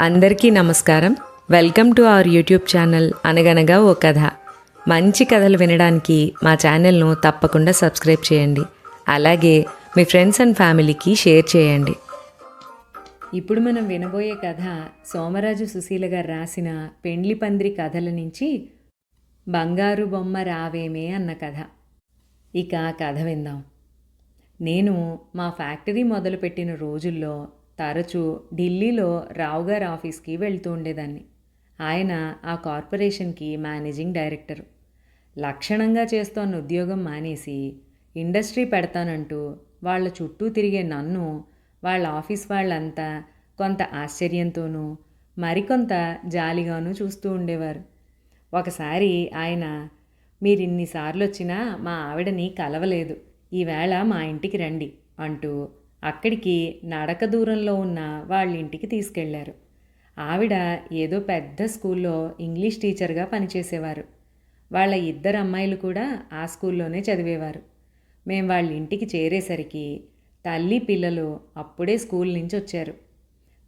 అందరికీ నమస్కారం. Welcome to our YouTube channel అనగనగా ఓ కథ. మంచి కథలు వినడానికి మా ఛానల్ను తప్పకుండా సబ్స్క్రైబ్ చేయండి. అలాగే మీ ఫ్రెండ్స్ అండ్ ఫ్యామిలీకి షేర్ చేయండి. ఇప్పుడు మనం వినబోయే కథ సోమరాజు సుశీల గారు రాసిన పెండ్లి పందిరి కథల నుంచి బంగారు బొమ్మ రావేమే అన్న కథ. ఇక కథ విందాం. నేను మా ఫ్యాక్టరీ మొదలుపెట్టిన రోజుల్లో తరచూ ఢిల్లీలో రావుగారి ఆఫీస్కి వెళ్తూ ఉండేదాన్ని. ఆయన ఆ కార్పొరేషన్కి మేనేజింగ్ డైరెక్టర్. లక్షణంగా చేస్తోన్న ఉద్యోగం మానేసి ఇండస్ట్రీ పెడతానంటూ వాళ్ళ చుట్టూ తిరిగే నన్ను వాళ్ళ ఆఫీస్ వాళ్ళంతా కొంత ఆశ్చర్యంతోనూ మరికొంత జాలిగాను చూస్తూ ఉండేవారు. ఒకసారి ఆయన మీరు ఇన్నిసార్లు వచ్చినా మా ఆవిడని కలవలేదు. ఈవేళ మా ఇంటికి రండి అంటూ అక్కడికి నడక దూరంలో ఉన్న వాళ్ళ ఇంటికి తీసుకెళ్ళారు. ఆవిడ ఏదో పెద్ద స్కూల్లో ఇంగ్లీష్ టీచర్గా పనిచేసేవారు. వాళ్ళ ఇద్దరు అమ్మాయిలు కూడా ఆ స్కూల్లోనే చదివేవారు. మేం వాళ్ళ ఇంటికి చేరేసరికి తల్లి పిల్లలు అప్పుడే స్కూల్ నుంచి వచ్చారు.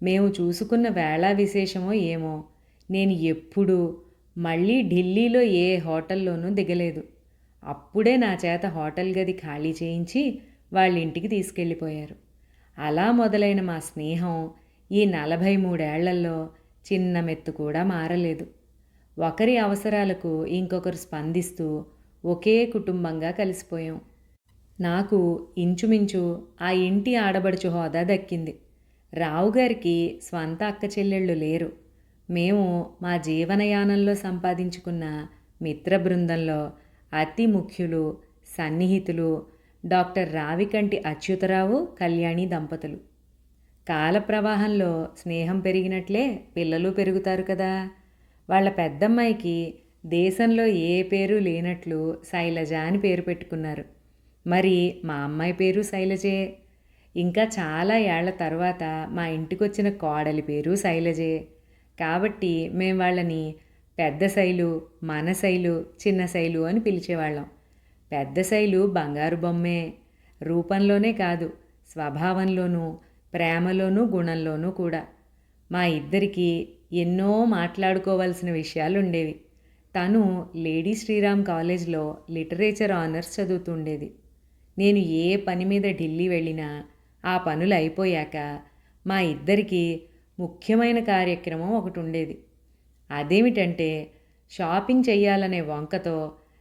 మేము చూసుకున్న వేళ విశేషమో ఏమో నేను ఎప్పుడూ మళ్ళీ ఢిల్లీలో ఏ హోటల్లోనూ దిగలేదు. అప్పుడే నా చేత హోటల్ గది ఖాళీ చేయించి వాళ్ళ ఇంటికి తీసుకెళ్ళిపోయారు. అలా మొదలైన మా స్నేహం ఈ నలభై మూడేళ్ళలో చిన్న మెత్తు కూడా మారలేదు. ఒకరి అవసరాలకు ఇంకొకరు స్పందిస్తూ ఒకే కుటుంబంగా కలిసిపోయాం. నాకు ఇంచుమించు ఆ ఇంటి ఆడబడుచు హోదా దక్కింది. రావు గారికి స్వంత అక్క చెల్లెళ్ళు లేరు. మేము మా జీవనయానంలో సంపాదించుకున్న మిత్ర బృందంలో అతి ముఖ్యులు సన్నిహితులు డాక్టర్ రావికంటి అచ్యుతరావు కళ్యాణి దంపతులు. కాల ప్రవాహంలో స్నేహం పెరిగినట్లే పిల్లలు పెరుగుతారు కదా. వాళ్ళ పెద్దమ్మాయికి దేశంలో ఏ పేరు లేనట్లు శైలజ అని పేరు పెట్టుకున్నారు. మరి మా అమ్మాయి పేరు శైలజే. ఇంకా చాలా ఏళ్ళ తర్వాత మా ఇంటికి వచ్చిన కోడలి పేరు శైలజే. కాబట్టి మేము వాళ్ళని పెద్ద శైలు మన శైలు చిన్న శైలు అని పిలిచేవాళ్ళం. పెద్ద శైలు బంగారు బొమ్మే. రూపంలోనే కాదు స్వభావంలోనూ ప్రేమలోనూ గుణంలోనూ కూడా. మా ఇద్దరికి ఎన్నో మాట్లాడుకోవాల్సిన విషయాలు ఉండేవి తను లేడీ శ్రీరామ్ కాలేజ్లో లిటరేచర్ ఆనర్స్ చదువుతుండేది. నేను ఏ పని మీద ఢిల్లీ వెళ్ళినా ఆ పనులు అయిపోయాక మా ఇద్దరికి ముఖ్యమైన కార్యక్రమం ఒకటి ఉండేది అదేమిటంటే షాపింగ్ చెయ్యాలనే వంకతో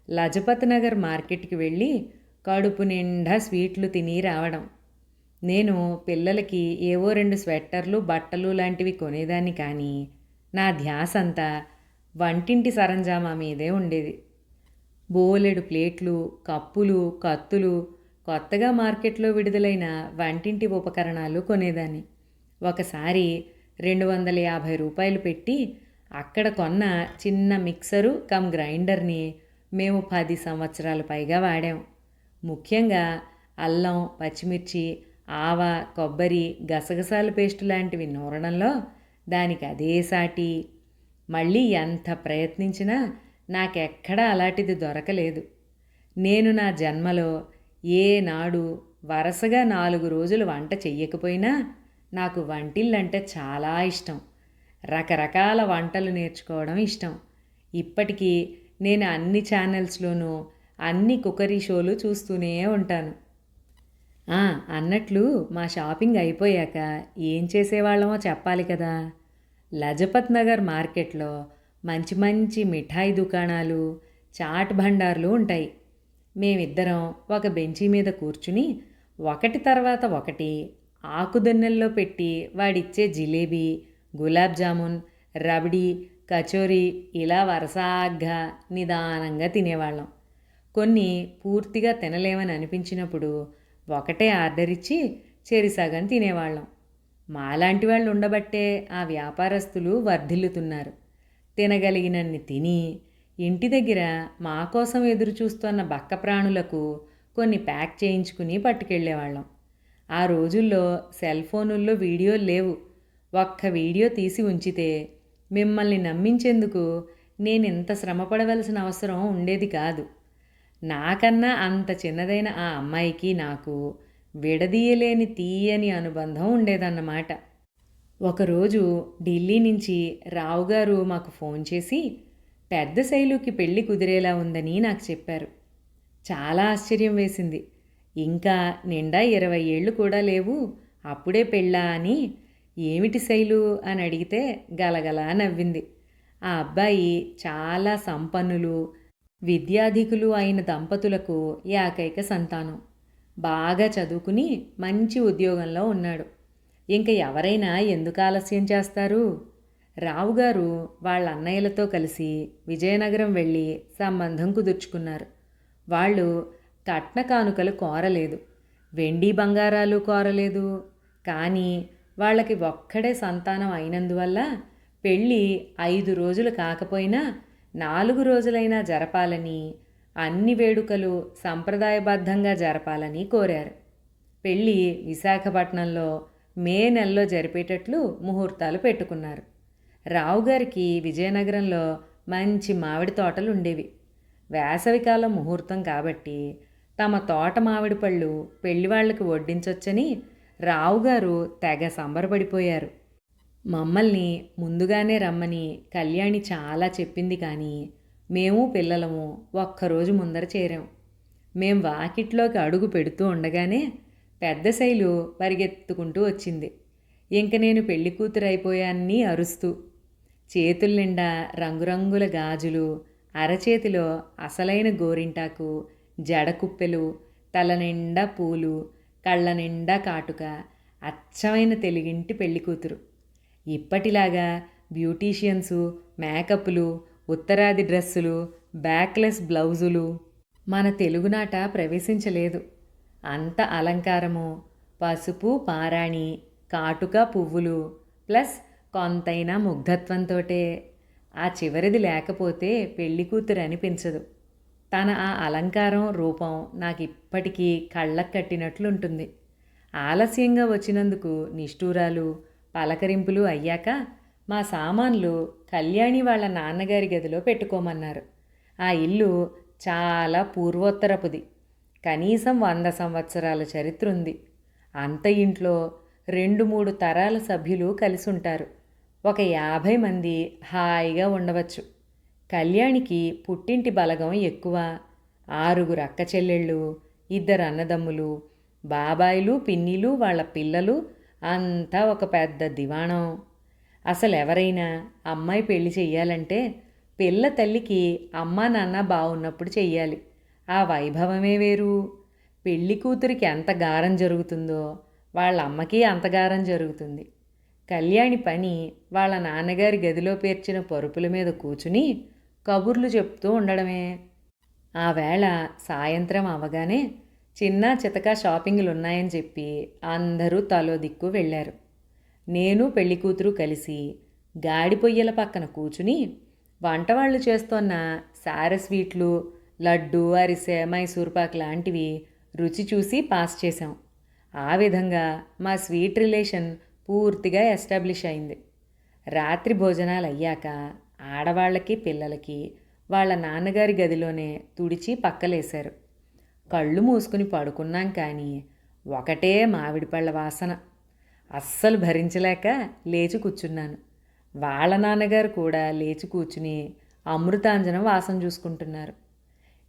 లజపత్ నగర్ మార్కెట్కి వెళ్ళి కడుపు నిండా స్వీట్లు తిని రావడం. నేను పిల్లలకి ఏవో రెండు స్వెట్టర్లు బట్టలు లాంటివి కొనేదాన్ని కానీ నా ధ్యాస అంతా వంటింటి సరంజామా మీదే ఉండేది. బోలెడు ప్లేట్లు కప్పులు కత్తులు కొత్తగా మార్కెట్లో విడుదలైన వంటింటి ఉపకరణాలు కొనేదాన్ని. ఒకసారి రెండు వందల యాభై రూపాయలు పెట్టి అక్కడ కొన్న చిన్న మిక్సరు కమ్ గ్రైండర్ని మేము పది సంవత్సరాల పైగా వాడాం. ముఖ్యంగా అల్లం పచ్చిమిర్చి ఆవ కొబ్బరి గసగసాల పేస్ట్ లాంటివి నూరడంలో దానికి అదే సాటి. మళ్ళీ ఎంత ప్రయత్నించినా నాకెక్కడా అలాంటిది దొరకలేదు. నేను నా జన్మలో ఏనాడు వరుసగా నాలుగు రోజులు వంట చెయ్యకపోయినా నాకు వంటిల్లంటే చాలా ఇష్టం. రకరకాల వంటలు నేర్చుకోవడం ఇష్టం. ఇప్పటికీ నేను అన్ని ఛానల్స్లోనూ అన్ని కుకరీ షోలు చూస్తూనే ఉంటాను. అన్నట్లు మా షాపింగ్ అయిపోయాక ఏం చేసేవాళ్ళమో చెప్పాలి కదా. లజపత్ నగర్ మార్కెట్లో మంచి మంచి మిఠాయి దుకాణాలు చాట్ భండార్లు ఉంటాయి. మేమిద్దరం ఒక బెంచీ మీద కూర్చుని ఒకటి తర్వాత ఒకటి ఆకుదన్నెల్లో పెట్టి వాడిచ్చే జిలేబీ గులాబ్ జామున్ రబడీ కచోరీ ఇలా వరసాగ్గా నిదానంగా తినేవాళ్ళం. కొన్ని పూర్తిగా తినలేమని అనిపించినప్పుడు ఒకటే ఆర్డర్ ఇచ్చి చెరిసగం తినేవాళ్ళం. మాలాంటి వాళ్ళు ఉండబట్టే ఆ వ్యాపారస్తులు వర్ధిల్లుతున్నారు. తినగలిగినన్ని తిని ఇంటి దగ్గర మా కోసం ఎదురు చూస్తున్న బక్క ప్రాణులకు కొన్ని ప్యాక్ చేయించుకుని పట్టుకెళ్ళేవాళ్ళం. ఆ రోజుల్లో సెల్ ఫోనుల్లో వీడియోలు లేవు. ఒక్క వీడియో తీసి ఉంచితే మిమ్మల్ని నమ్మించేందుకు నేను ఇంత శ్రమపడవలసిన అవసరం ఉండేది కాదు. నాకన్నా అంత చిన్నదైన ఆ అమ్మాయికి నాకు విడదీయలేని తీయని అనుబంధం ఉండేదన్నమాట. ఒకరోజు ఢిల్లీ నుంచి రావు గారు మాకు ఫోన్ చేసి పెద్ద శైలుకి పెళ్ళి కుదిరేలా ఉందని నాకు చెప్పారు. చాలా ఆశ్చర్యం వేసింది. ఇంకా నిండా ఇరవై ఏళ్ళు కూడా లేవు. అప్పుడే పెళ్ళా అని ఏమిటి శైలు అని అడిగితే గలగల నవ్వింది. ఆ అబ్బాయి చాలా సంపన్నులు విద్యాధికులు అయిన దంపతులకు ఏకైక సంతానం. బాగా చదువుకుని మంచి ఉద్యోగంలో ఉన్నాడు. ఇంక ఎవరైనా ఎందుకు ఆలస్యం చేస్తారు? రావుగారు వాళ్ళ అన్నయ్యలతో కలిసి విజయనగరం వెళ్ళి సంబంధం కుదుర్చుకున్నారు. వాళ్ళు కట్న కానుకలు కోరలేదు. వెండి బంగారాలు కోరలేదు. కానీ వాళ్ళకి ఒక్కడే సంతానం అయినందువల్ల పెళ్ళి ఐదు రోజులు కాకపోయినా నాలుగు రోజులైనా జరపాలని అన్ని వేడుకలు సంప్రదాయబద్ధంగా జరపాలని కోరారు. పెళ్ళి విశాఖపట్నంలో మే నెలలో జరిపేటట్లు ముహూర్తాలు పెట్టుకున్నారు. రావుగారికి విజయనగరంలో మంచి మామిడి తోటలు ఉండేవి. వేసవికాలం ముహూర్తం కాబట్టి తమ తోట మామిడి పళ్ళు పెళ్ళివాళ్ళకు వడ్డించొచ్చని రావుగారు తెగ సంబరపడిపోయారు. మమ్మల్ని ముందుగానే రమ్మని కళ్యాణి చాలా చెప్పింది కానీ మేము పిల్లలము ఒక్కరోజు ముందర చేరాం. మేం వాకిట్లోకి అడుగు పెడుతూ ఉండగానే పెద్ద శైలు పరిగెత్తుకుంటూ వచ్చింది. ఇంక నేను పెళ్ళి కూతురు అయిపోయాన్ని అరుస్తూ. చేతుల నిండా రంగురంగుల గాజులు అరచేతిలో అసలైన గోరింటాకు జడకుప్పెలు తల నిండా పూలు కళ్ళ నిండా కాటుక అచ్చమైన తెలుగింటి పెళ్ళి కూతురు. ఇప్పటిలాగా బ్యూటీషియన్సు మేకప్లు ఉత్తరాది డ్రెస్సులు బ్యాక్లెస్ బ్లౌజులు మన తెలుగునాట ప్రవేశించలేదు. అంత అలంకారము పసుపు పారాణి కాటుక పువ్వులు ప్లస్ కొంతైనా ముగ్ధత్వంతోటే. ఆ చివరిది లేకపోతే పెళ్ళి కూతురు అనిపించదు తన ఆ అలంకారం రూపం నాకు ఇప్పటికీ కళ్ళకు కట్టినట్లుంటుంది. ఆలస్యంగా వచ్చినందుకు నిష్ఠూరాలు పలకరింపులు అయ్యాక మా సామాన్లు కళ్యాణి వాళ్ళ నాన్నగారి గదిలో పెట్టుకోమన్నారు. ఆ ఇల్లు చాలా పూర్వోత్తరపుది. కనీసం వంద సంవత్సరాల చరిత్ర ఉంది అంత ఇంట్లో రెండు మూడు తరాల సభ్యులు కలిసి ఉంటారు ఒక యాభై మంది హాయిగా ఉండవచ్చు. కళ్యాణికి పుట్టింటి బలగం ఎక్కువ. ఆరుగురు అక్క చెల్లెళ్ళు ఇద్దరు అన్నదమ్ములు బాబాయిలు పిన్నిలు వాళ్ళ పిల్లలు అంతా ఒక పెద్ద దివాణం. అసలు ఎవరైనా అమ్మాయి పెళ్ళి చెయ్యాలంటే పిల్ల తల్లికి అమ్మా నాన్న బాగున్నప్పుడు చెయ్యాలి. ఆ వైభవమే వేరు. పెళ్ళి కూతురికి ఎంత గారం జరుగుతుందో వాళ్ళ అమ్మకి అంత గారం జరుగుతుంది. కళ్యాణి పని వాళ్ళ నాన్నగారి గదిలో పేర్చిన పరుపుల మీద కూచుని కబుర్లు చెప్తూ ఉండడమే. ఆ వేళ సాయంత్రం అవగానే చిన్న చితక షాపింగ్లు ఉన్నాయని చెప్పి అందరూ తలో దిక్కు వెళ్ళారు. నేను పెళ్ళి కూతురు కలిసి గాడి పొయ్యల పక్కన కూచుని వంట వాళ్ళు సార స్వీట్లు లడ్డు అరిసె మైసూర్పాక్ లాంటివి రుచి చూసి పాస్ చేశాం. ఆ విధంగా మా స్వీట్ రిలేషన్ పూర్తిగా ఎస్టాబ్లిష్ అయింది. రాత్రి భోజనాలు అయ్యాక ఆడవాళ్ళకి పిల్లలకి వాళ్ళ నాన్నగారి గదిలోనే తుడిచి పక్కలేశారు. కళ్ళు మూసుకుని పడుకున్నాం కానీ ఒకటే మామిడి పళ్ళ వాసన. అస్సలు భరించలేక లేచి కూర్చున్నాను. వాళ్ళ నాన్నగారు కూడా లేచి కూర్చుని అమృతాంజనం వాసన చూసుకుంటున్నారు.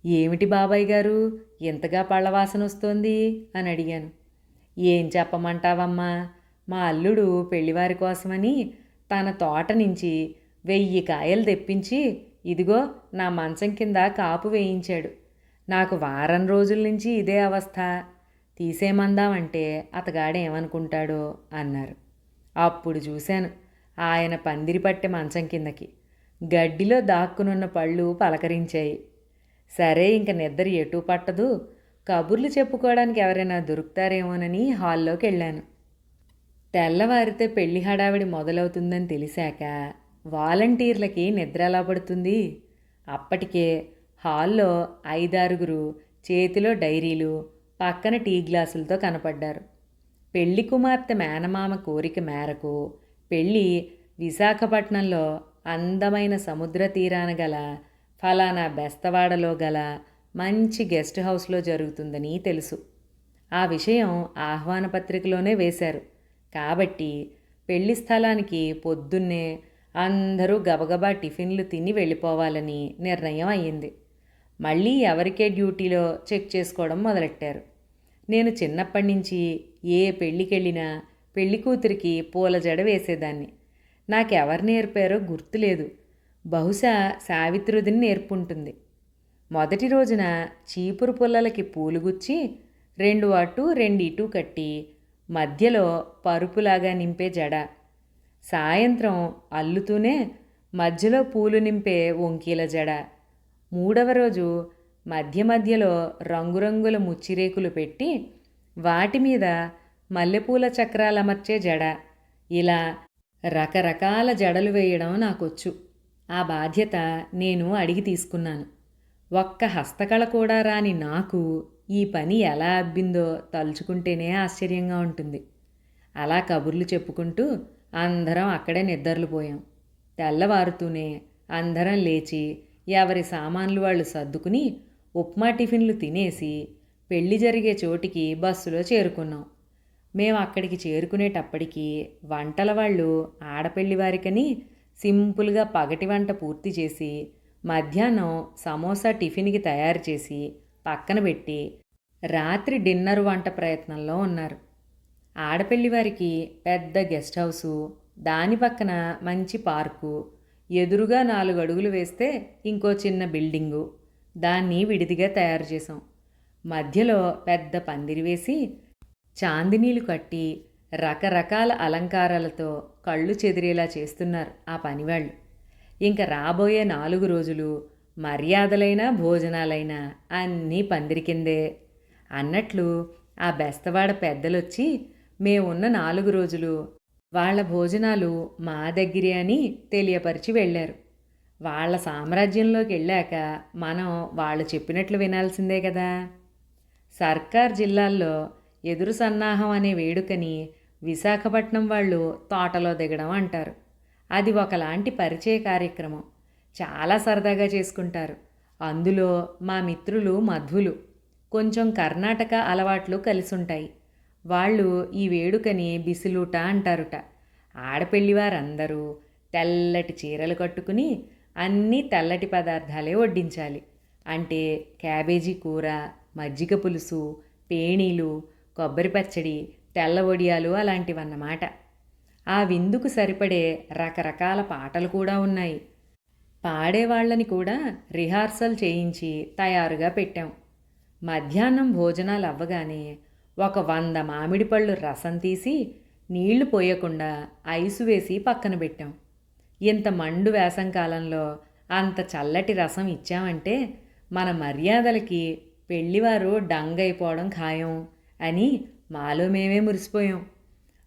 ఏమిటి బాబాయ్ గారు? ఇంతగా పళ్ళ వాసన వస్తోంది? అని అడిగాను. ఏం చెప్పమంటావమ్మా? మా అల్లుడు పెళ్ళివారి కోసమని తన తోట నుంచి వెయ్యి కాయలు తెప్పించి ఇదిగో నా మంచం కింద కాపు వేయించాడు. నాకు వారం రోజుల నుంచి ఇదే అవస్థ. తీసేమందామంటే అతగాడేమనుకుంటాడో అన్నారు. అప్పుడు చూశాను ఆయన పందిరి పట్టే మంచం కిందకి. గడ్డిలో దాక్కునున్న పళ్ళు పలకరించాయి. సరే ఇంక నిద్ర ఎటు పట్టదు. కబుర్లు చెప్పుకోవడానికి ఎవరైనా దొరుకుతారేమోనని హాల్లోకి వెళ్ళాను తెల్లవారితే పెళ్ళి హడావిడి మొదలవుతుందని తెలిసాక వాలంటీర్లకి నిద్ర ఎలా పడుతుంది? అప్పటికే హాల్లో ఐదారుగురు చేతిలో డైరీలు పక్కన టీ గ్లాసులతో కనపడ్డారు. పెళ్ళి కుమార్తె మేనమామ కోరిక మేరకు పెళ్ళి విశాఖపట్నంలో అందమైన సముద్ర తీరాన గల ఫలానా బెస్తవాడలో గల మంచి గెస్ట్ హౌస్లో జరుగుతుందని తెలుసు. ఆ విషయం ఆహ్వాన పత్రికలోనే వేశారు. కాబట్టి పెళ్ళి స్థలానికి పొద్దున్నే అందరూ గబగబా టిఫిన్లు తిని వెళ్ళిపోవాలని నిర్ణయం అయ్యింది. మళ్ళీ ఎవరికే డ్యూటీలో చెక్ చేసుకోవడం మొదలెట్టారు. నేను చిన్నప్పటి నుంచి ఏ పెళ్ళికెళ్ళినా పెళ్ళి కూతురికి పూల జడ వేసేదాన్ని. నాకెవరు నేర్పారో గుర్తులేదు బహుశా సావిత్రుదిని నేర్పుంటుంది. మొదటి రోజున చీపురు పుల్లలకి పూలు గుచ్చి రెండు అటు రెండు ఇటు కట్టి మధ్యలో పరుపులాగా నింపే జడ సాయంత్రం అల్లుతూనే మధ్యలో పూలు నింపే వంకీల జడ. మూడవ రోజు మధ్య మధ్యలో రంగురంగుల ముచ్చిరేకులు పెట్టి వాటి మీద మల్లెపూల చక్రాలమర్చే జడ. ఇలా రకరకాల జడలు వేయడం నాకొచ్చు. ఆ బాధ్యత నేను అడిగి తీసుకున్నాను. ఒక్క హస్తకళ కూడా రాని నాకు ఈ పని ఎలా అబ్బిందో తలుచుకుంటేనే ఆశ్చర్యంగా ఉంటుంది. అలా కబుర్లు చెప్పుకుంటూ అందరం అక్కడే నిద్రలు పోయాం. తెల్లవారుతూనే అందరం లేచి ఎవరి సామాన్లు వాళ్ళు సర్దుకుని ఉప్మా టిఫిన్లు తినేసి పెళ్ళి జరిగే చోటికి బస్సులో చేరుకున్నాం. మేము అక్కడికి చేరుకునేటప్పటికి వంటల వాళ్ళు ఆడపెళ్ళి వారికని సింపుల్గా పగటి వంట పూర్తి చేసి మధ్యాహ్నం సమోసా టిఫిన్కి తయారు చేసి పక్కన పెట్టి రాత్రి డిన్నర్ వంట ప్రయత్నంలో ఉన్నారు. ఆడపెళ్ళి వారికి పెద్ద గెస్ట్ హౌసు దాని పక్కన మంచి పార్కు ఎదురుగా నాలుగు అడుగులు వేస్తే ఇంకో చిన్న బిల్డింగు. దాన్ని విడిదిగా తయారు చేసాం మధ్యలో పెద్ద పందిరి వేసి చాందినీలు కట్టి రకరకాల అలంకారాలతో కళ్ళు చెదిరేలా చేస్తున్నారు ఆ పనివాళ్ళు. ఇంకా రాబోయే నాలుగు రోజులు మర్యాదలైన భోజనాలైనా అన్నీ పందిరి కిందే. అన్నట్లు ఆ బెస్తవాడ పెద్దలొచ్చి మేమున్న నాలుగు రోజులు వాళ్ళ భోజనాలు మా దగ్గరే అని తెలియపరిచి వెళ్ళారు. వాళ్ళ సామ్రాజ్యంలోకి వెళ్ళాక మనం వాళ్ళు చెప్పినట్లు వినాల్సిందే కదా. సర్కార్ జిల్లాల్లో ఎదురు సన్నాహం అనే వేడుకని విశాఖపట్నం వాళ్ళు తోటలో దిగడం అంటారు. అది ఒకలాంటి పరిచయ కార్యక్రమం. చాలా సరదాగా చేసుకుంటారు. అందులో మా మిత్రులు మధ్వులు కొంచెం కర్ణాటక అలవాట్లు కలిసి ఉంటాయి వాళ్ళు ఈ వేడుకని బిసులుట అంటారుట. ఆడపెళ్ళివారందరూ తెల్లటి చీరలు కట్టుకుని అన్నీ తెల్లటి పదార్థాలే వడ్డించాలి. అంటే క్యాబేజీ కూర మజ్జిగ పులుసు పేణీలు కొబ్బరి పచ్చడి తెల్ల వడియాలు అలాంటివన్నమాట. ఆ విందుకు సరిపడే రకరకాల పాటలు కూడా ఉన్నాయి. పాడేవాళ్ళని కూడా రిహార్సల్ చేయించి తయారుగా పెట్టాం. మధ్యాహ్నం భోజనాలు అవ్వగానే ఒక వంద మామిడి పళ్ళు రసం తీసి నీళ్ళు పోయకుండా ఐసు వేసి పక్కన పెట్టాం. ఇంత మండు వేసంకాలంలో అంత చల్లటి రసం ఇచ్చామంటే మన మర్యాదలకి పెళ్ళివారు డంగైపోవడం ఖాయం అని మాలో మేమే మురిసిపోయాం.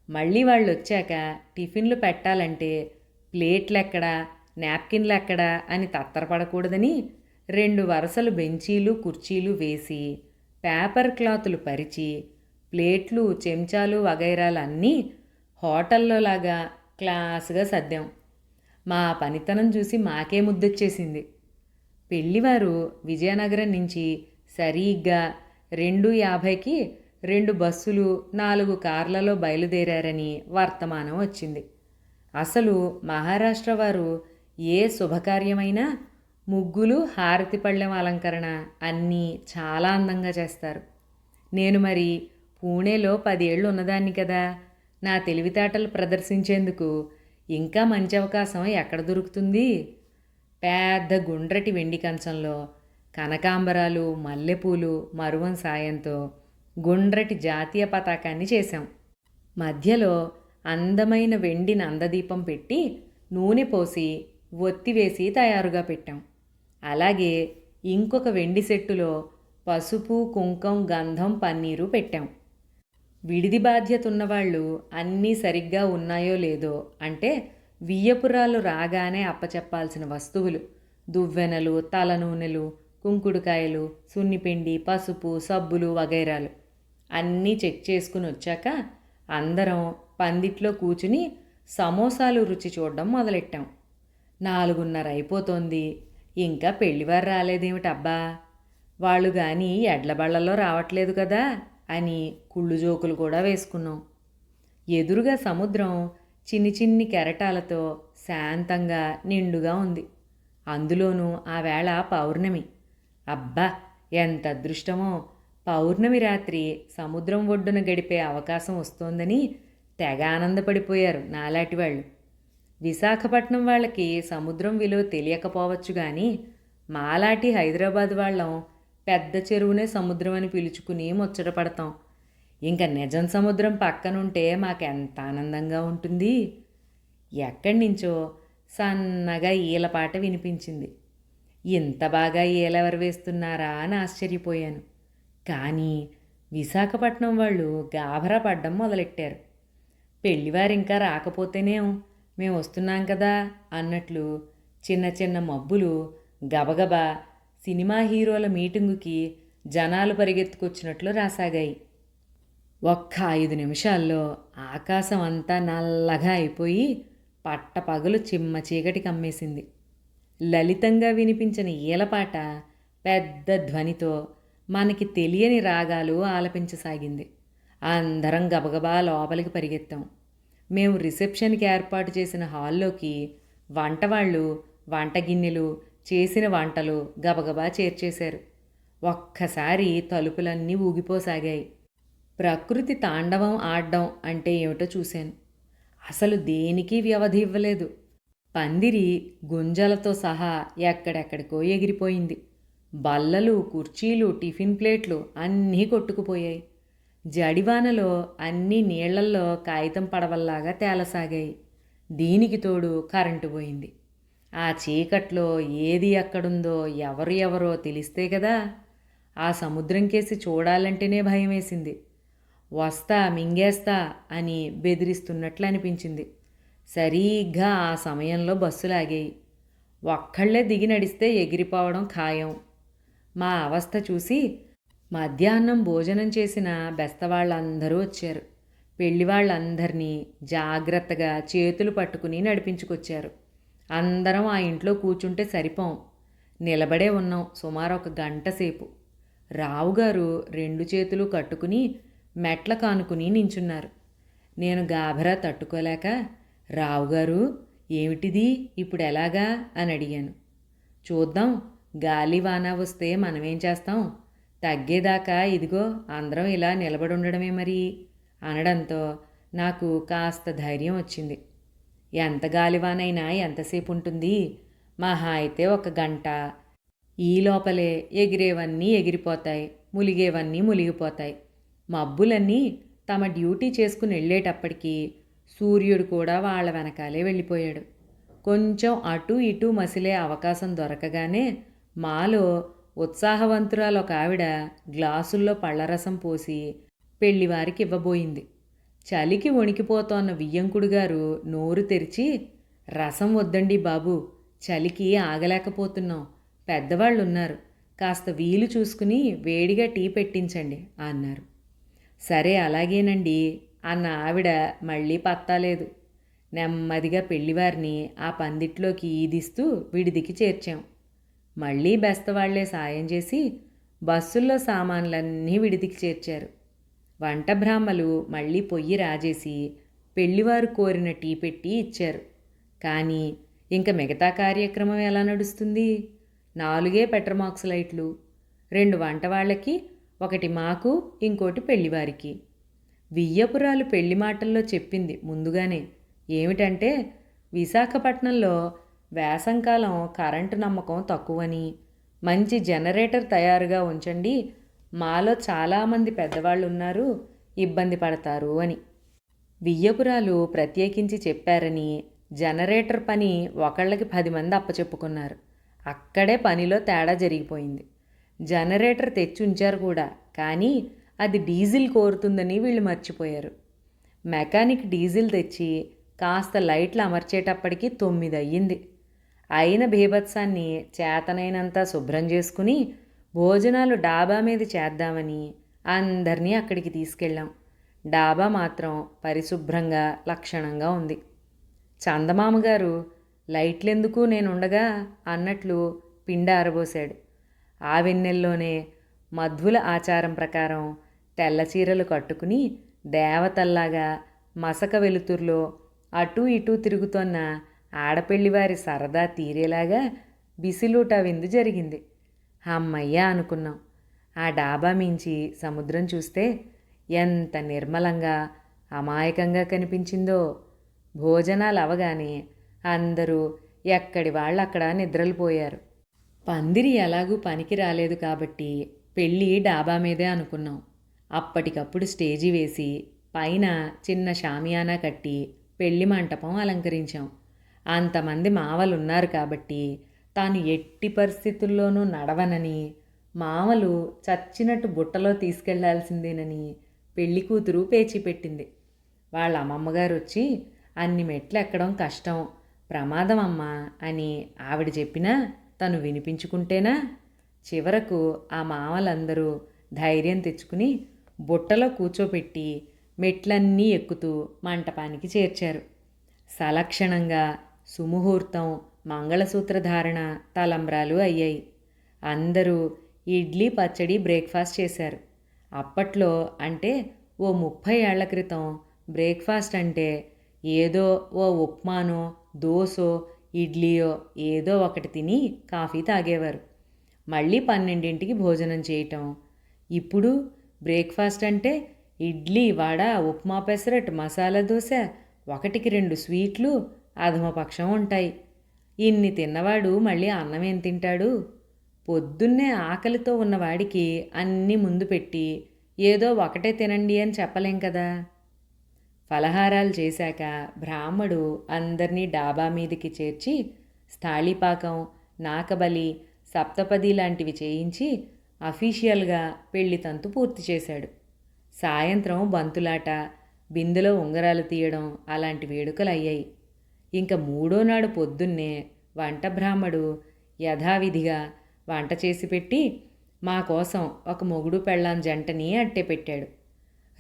మళ్ళీ వాళ్ళు వచ్చాక టిఫిన్లు పెట్టాలంటే ప్లేట్లు నాప్కిన్లెక్కడా నాప్కిన్లు అని తత్తరపడకూడదని రెండు వరుసలు బెంచీలు కుర్చీలు వేసి పేపర్ క్లాతులు పరిచి ప్లేట్లు చెంచాలు వగైరాలు అన్నీ హోటల్లో లాగా క్లాసుగా సర్దాం. మా పనితనం చూసి మాకే ముద్దొచ్చేసింది. పెళ్ళివారు విజయనగరం నుంచి సరిగ్గా రెండు యాభైకి రెండు బస్సులు నాలుగు కార్లలో బయలుదేరారని వర్తమానం వచ్చింది. అసలు మహారాష్ట్ర వారు ఏ శుభకార్యమైనా ముగ్గులు హారతి పళ్ళెం అలంకరణ అన్నీ చాలా అందంగా చేస్తారు. నేను మరి పూణేలో పదేళ్ళు ఉన్నదాన్ని కదా. నా తెలివితేటలు ప్రదర్శించేందుకు ఇంకా మంచి అవకాశం ఎక్కడ దొరుకుతుంది? పెద్ద గుండ్రటి వెండి కంచంలో కనకాంబరాలు మల్లెపూలు మరువం సాయంతో గుండ్రటి జాతీయ పతాకాన్ని చేశాం. మధ్యలో అందమైన వెండి నందదీపం పెట్టి నూనె పోసి ఒత్తివేసి తయారుగా పెట్టాం. అలాగే ఇంకొక వెండి సెట్టులో పసుపు కుంకం గంధం పన్నీరు పెట్టాం. విడిది బాధ్యత ఉన్నవాళ్ళు అన్నీ సరిగ్గా ఉన్నాయో లేదో అంటే వియ్యపురాలు రాగానే అప్పచెప్పాల్సిన వస్తువులు. దువ్వెనలు తల నూనెలు కుంకుడుకాయలు సున్నిపిండి పసుపు సబ్బులు వగైరాలు. అన్నీ చెక్ చేసుకుని వచ్చాక అందరం పందిట్లో కూచుని సమోసాలు రుచి చూడడం మొదలెట్టాం. నాలుగున్నర అయిపోతోంది. ఇంకా పెళ్ళివారు రాలేదేమిటబ్బా? వాళ్ళు కానీ ఎడ్లబళ్ళలో రావట్లేదు కదా? అని కుళ్ళు జోకులు కూడా వేసుకున్నాం. ఎదురుగా సముద్రం చిన్ని చిన్ని కెరటాలతో శాంతంగా నిండుగా ఉంది. అందులోనూ ఆ వేళ పౌర్ణమి. అబ్బా ఎంత అదృష్టమో! పౌర్ణమి రాత్రి సముద్రం ఒడ్డున గడిపే అవకాశం వస్తోందని తెగ ఆనందపడిపోయారు నాలాటి వాళ్ళు. విశాఖపట్నం వాళ్ళకి సముద్రం విలువ తెలియకపోవచ్చు కానీ మాలాటి హైదరాబాద్ వాళ్ళం పెద్ద చెరువునే సముద్రం అని పిలుచుకుని ముచ్చట పడతాం. ఇంకా నిజం సముద్రం పక్కనుంటే మాకెంత ఆనందంగా ఉంటుంది. ఎక్కడి నుంచో సన్నగా ఈలపాట వినిపించింది. ఇంత బాగా ఈలెవరు వేస్తున్నారా అని ఆశ్చర్యపోయాను. కానీ విశాఖపట్నం వాళ్ళు గాభరా పడ్డం మొదలెట్టారు. పెళ్ళివారు ఇంకా రాకపోతేనేం మేము వస్తున్నాం కదా అన్నట్లు చిన్న చిన్న మబ్బులు గబగబా సినిమా హీరోల మీటింగుకి జనాలు పరిగెత్తుకొచ్చినట్లు రాసాగాయి. ఒక్క ఐదు నిమిషాల్లో ఆకాశం అంతా నల్లగా అయిపోయి పట్టపగలు చిమ్మ చీకటి కమ్మేసింది. లలితంగా వినిపించిన ఈలపాట పెద్ద ధ్వనితో మనకి తెలియని రాగాలు ఆలపించసాగింది. అందరం గబగబా లోపలికి పరిగెత్తాం. మేము రిసెప్షన్కి ఏర్పాటు చేసిన హాల్లోకి వంటవాళ్ళు వంటగిన్నెలు వంట గిన్నెలు చేసిన వంటలు గబగబా చేర్చేశారు. ఒక్కసారి తలుపులన్నీ ఊగిపోసాగాయి. ప్రకృతి తాండవం ఆడడం అంటే ఏమిటో చూశాను. అసలు దేనికి వ్యవధి ఇవ్వలేదు. పందిరి గుంజలతో సహా ఎక్కడెక్కడికో ఎగిరిపోయింది. బల్లలు కుర్చీలు టిఫిన్ ప్లేట్లు అన్నీ కొట్టుకుపోయాయి. జడివానలో అన్నీ నీళ్ళల్లో కాగితం పడవల్లాగా తేలసాగాయి. దీనికి తోడు కరెంటు పోయింది. ఆ చీకట్లో ఏది ఎక్కడుందో ఎవరు ఎవరో తెలిస్తే కదా ఆ సముద్రం కేసి చూడాలంటేనే భయం వేసింది వస్తా మింగేస్తా అని బెదిరిస్తున్నట్లు అనిపించింది. సరిగ్గా ఆ సమయంలో బస్సులాగాయి ఒక్కళ్ళే దిగి నడిస్తే ఎగిరిపోవడం ఖాయం. మా అవస్థ చూసి మధ్యాహ్నం భోజనం చేసిన బెస్తవాళ్ళందరూ వచ్చారు. పెళ్ళి వాళ్ళందరినీ జాగ్రత్తగా చేతులు పట్టుకుని నడిపించుకొచ్చారు. అందరం ఆ ఇంట్లో కూర్చుంటే సరిపోం. నిలబడే ఉన్నాం సుమారు ఒక గంట సేపు. రావుగారు రెండు చేతులు కట్టుకుని మెట్ల కానుకుని నించున్నారు. నేను గాభరా తట్టుకోలేక రావుగారు ఏమిటిది? ఇప్పుడు ఎలాగా? అని అడిగాను. చూద్దాం గాలి వాన వస్తే మనమేం చేస్తాం? తగ్గేదాకా ఇదిగో అందరం ఇలా నిలబడి ఉండడమే మరి అనడంతో నాకు కాస్త ధైర్యం వచ్చింది. ఎంత గాలివానైనా ఎంతసేపు ఉంటుంది మహా అయితే ఒక గంట. ఈ లోపలే ఎగిరేవన్నీ ఎగిరిపోతాయి ములిగేవన్నీ ములిగిపోతాయి. మబ్బులన్నీ తమ డ్యూటీ చేసుకుని వెళ్ళేటప్పటికీ సూర్యుడు కూడా వాళ్ళ వెనకాలే వెళ్ళిపోయాడు. కొంచెం అటు ఇటు మసిలే అవకాశం దొరకగానే మాలో ఉత్సాహవంతురాలు ఒక ఆవిడ గ్లాసుల్లో పళ్ళరసం పోసి పెళ్ళివారికి ఇవ్వబోయింది. చలికి వణికిపోతోన్న వియ్యంకుడు గారు నోరు తెరిచి రసం వద్దండి బాబు చలికి ఆగలేకపోతున్నాం పెద్దవాళ్ళు ఉన్నారు కాస్త వీలు చూసుకుని వేడిగా టీ పెట్టించండి అన్నారు. సరే అలాగేనండి అన్న ఆవిడ మళ్ళీ పత్తాలేదు నెమ్మదిగా పెళ్ళివారిని ఆ పందిట్లోకి ఈదిస్తూ విడిదికి చేర్చాం. మళ్ళీ బెస్తవాళ్ళే సాయం చేసి బస్సుల్లో సామాన్లన్నీ విడిదికి చేర్చారు. వంట బ్రాహ్మలు మళ్ళీ పొయ్యి రాజేసి పెళ్ళివారు కోరిన టీ పెట్టి ఇచ్చారు. కానీ ఇంక మిగతా కార్యక్రమం ఎలా నడుస్తుంది? నాలుగే పెట్రమాక్స్ లైట్లు. రెండు వంట వాళ్ళకి ఒకటి మాకు ఇంకోటి పెళ్ళివారికి వియ్యపురాలు పెళ్ళి మాటల్లో చెప్పింది ముందుగానే. ఏమిటంటే విశాఖపట్నంలో వేసంకాలం కరెంటు నమ్మకం తక్కువని మంచి జనరేటర్ తయారుగా ఉంచండి మాలో చాలామంది పెద్దవాళ్ళు ఉన్నారు ఇబ్బంది పడతారు అని. వియ్యపురాలు ప్రత్యేకించి చెప్పారని జనరేటర్ పని ఒకళ్ళకి పది మంది అప్పచెప్పుకున్నారు. అక్కడే పనిలో తేడా జరిగిపోయింది. జనరేటర్ తెచ్చి ఉంచారు కూడా కానీ అది డీజిల్ కోరుతుందని వీళ్ళు మర్చిపోయారు. మెకానిక్ డీజిల్ తెచ్చి కాస్త లైట్లు అమర్చేటప్పటికి తొమ్మిది అయ్యింది అయిన బీభత్సాన్ని చేతనైనంత శుభ్రం చేసుకుని భోజనాలు డాబా మీద చేద్దామని అందరినీ అక్కడికి తీసుకెళ్ళాం. డాబా మాత్రం పరిశుభ్రంగా లక్షణంగా ఉంది. చందమామ గారు లైట్లెందుకు నేనుండగా అన్నట్లు పిండ ఆరబోశాడు ఆ వెన్నెల్లోనే మధ్వుల ఆచారం ప్రకారం తెల్ల చీరలు కట్టుకుని దేవతల్లాగా మసక వెలుతురులో అటూ ఇటూ తిరుగుతోన్న ఆడపెళ్ళివారి సరదా తీరేలాగా బిసిలూట విందు జరిగింది. అమ్మయ్యా అనుకున్నాం. ఆ డాబా మించి సముద్రం చూస్తే ఎంత నిర్మలంగా అమాయకంగా కనిపించిందో. భోజనాలు అవగానే అందరూ ఎక్కడి వాళ్ళు అక్కడ నిద్రలు పోయారు పందిరి ఎలాగూ పనికి రాలేదు కాబట్టి పెళ్ళి డాబా మీదే అనుకున్నాం. అప్పటికప్పుడు స్టేజి వేసి పైన చిన్న షామియానా కట్టి పెళ్ళి మంటపం అలంకరించాం. అంతమంది మావలున్నారు కాబట్టి తాను ఎట్టి పరిస్థితుల్లోనూ నడవనని మామలు చచ్చినట్టు బుట్టలో తీసుకెళ్ళాల్సిందేనని పెళ్ళి కూతురు పేచి పెట్టింది వాళ్ళ అమ్మమ్మగారు వచ్చి అన్ని మెట్లు ఎక్కడం కష్టం ప్రమాదం అమ్మా అని ఆవిడ చెప్పినా తను వినిపించుకుంటేనా? చివరకు ఆ మామలందరూ ధైర్యం తెచ్చుకుని బుట్టలో కూర్చోపెట్టి మెట్లన్నీ ఎక్కుతూ మంటపానికి చేర్చారు. సలక్షణంగా సుముహూర్తం మంగళసూత్రధారణ తలంబ్రాలు అయ్యాయి. అందరూ ఇడ్లీ పచ్చడి బ్రేక్ఫాస్ట్ చేశారు. అప్పట్లో అంటే ఓ ముప్పై ఏళ్ళ క్రితం బ్రేక్ఫాస్ట్ అంటే ఏదో ఓ ఉప్మానో దోసో ఇడ్లీయో ఏదో ఒకటి తిని కాఫీ తాగేవారు. మళ్ళీ పన్నెండింటికి భోజనం చేయటం. ఇప్పుడు బ్రేక్ఫాస్ట్ అంటే ఇడ్లీ వడ ఉప్మా పెసరట్ మసాలా దోశ ఒకటికి రెండు స్వీట్లు అధమపక్షం ఉంటాయి. ఇన్ని తిన్నవాడు మళ్ళీ అన్నం ఏం తింటాడు? పొద్దున్నే ఆకలితో ఉన్నవాడికి అన్నీ ముందు పెట్టి ఏదో ఒకటే తినండి అని చెప్పలేం కదా? ఫలహారాలు చేశాక బ్రాహ్మడు అందరినీ డాబా మీదకి చేర్చి స్థాళీపాకం నాకబలి సప్తపది లాంటివి చేయించి అఫీషియల్గా పెళ్ళి తంతు పూర్తి చేశాడు. సాయంత్రం బంతులాట బిందెలో ఉంగరాలు తీయడం అలాంటి వేడుకలు అయ్యాయి. ఇంకా మూడో నాడు పొద్దున్నే వంట బ్రాహ్మడు యథావిధిగా వంట చేసి పెట్టి మా కోసం ఒక మొగుడు పెళ్ళాం జంటని అట్టే పెట్టాడు.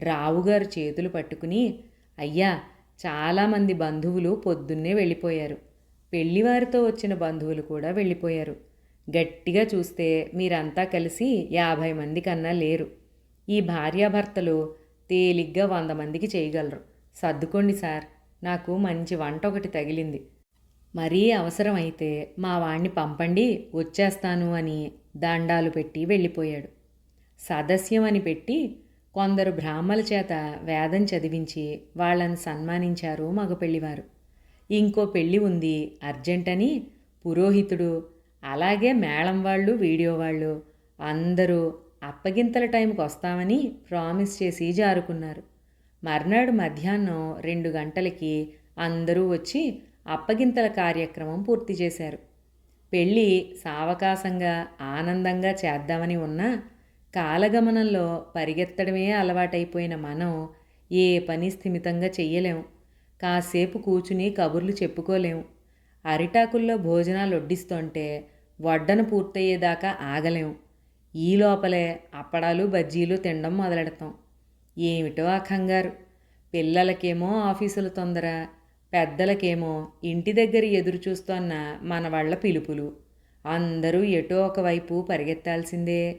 రావుగారు చేతులు పట్టుకుని అయ్యా చాలామంది బంధువులు పొద్దున్నే వెళ్ళిపోయారు. పెళ్ళివారితో వచ్చిన బంధువులు కూడా వెళ్ళిపోయారు. గట్టిగా చూస్తే మీరంతా కలిసి యాభై మంది కన్నా లేరు. ఈ భార్యాభర్తలు తేలిగ్గా వంద మందికి చేయగలరు. సర్దుకోండి సార్. నాకు మంచి వంట ఒకటి తగిలింది. మరీ అవసరమైతే మా వాణ్ణి పంపండి వచ్చేస్తాను అని దండాలు పెట్టి వెళ్ళిపోయాడు. సదస్యం అని పెట్టి కొందరు బ్రాహ్మల చేత వేదం చదివించి వాళ్ళని సన్మానించారు మగపెళ్ళివారు ఇంకో పెళ్ళి ఉంది అర్జెంట్ అని పురోహితుడు అలాగే మేళం వాళ్ళు వీడియో వాళ్ళు అందరూ అప్పగింతల టైంకి వస్తామని ప్రామిస్ చేసి జారుకున్నారు. మర్నాడు మధ్యాహ్నం రెండు గంటలకి అందరూ వచ్చి అప్పగింతల కార్యక్రమం పూర్తి చేశారు. పెళ్ళి సావకాశంగా ఆనందంగా చేద్దామని ఉన్నా కాలగమనంలో పరిగెత్తడమే అలవాటైపోయిన మనం ఏ పని స్థిమితంగా చెయ్యలేము కాసేపు కూచుని కబుర్లు చెప్పుకోలేం. అరిటాకుల్లో భోజనాలు వడ్డిస్తుంటే వడ్డన పూర్తయ్యేదాకా ఆగలేం. ఈ లోపలే అప్పడాలు బజ్జీలు తినడం మొదలెడతాం. ఏమిటో ఆ కంగారు. పిల్లలకేమో ఆఫీసుల తొందర పెద్దలకేమో ఇంటి దగ్గర ఎదురు చూస్తోన్న మన వాళ్ళ పిలుపులు. అందరూ ఎటో ఒకవైపు పరిగెత్తాల్సిందే.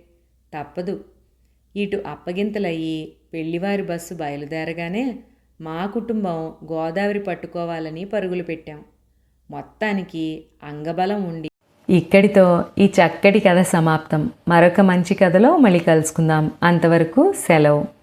తప్పదు. ఇటు అప్పగింతలయ్యి పెళ్ళివారి బస్సు బయలుదేరగానే మా కుటుంబం గోదావరి పట్టుకోవాలని పరుగులు పెట్టాం. మొత్తానికి అంగబలం ఉండి ఇక్కడితో ఈ చక్కటి కథ సమాప్తం. మరొక మంచి కథలో మళ్ళీ కలుసుకుందాం. అంతవరకు సెలవు.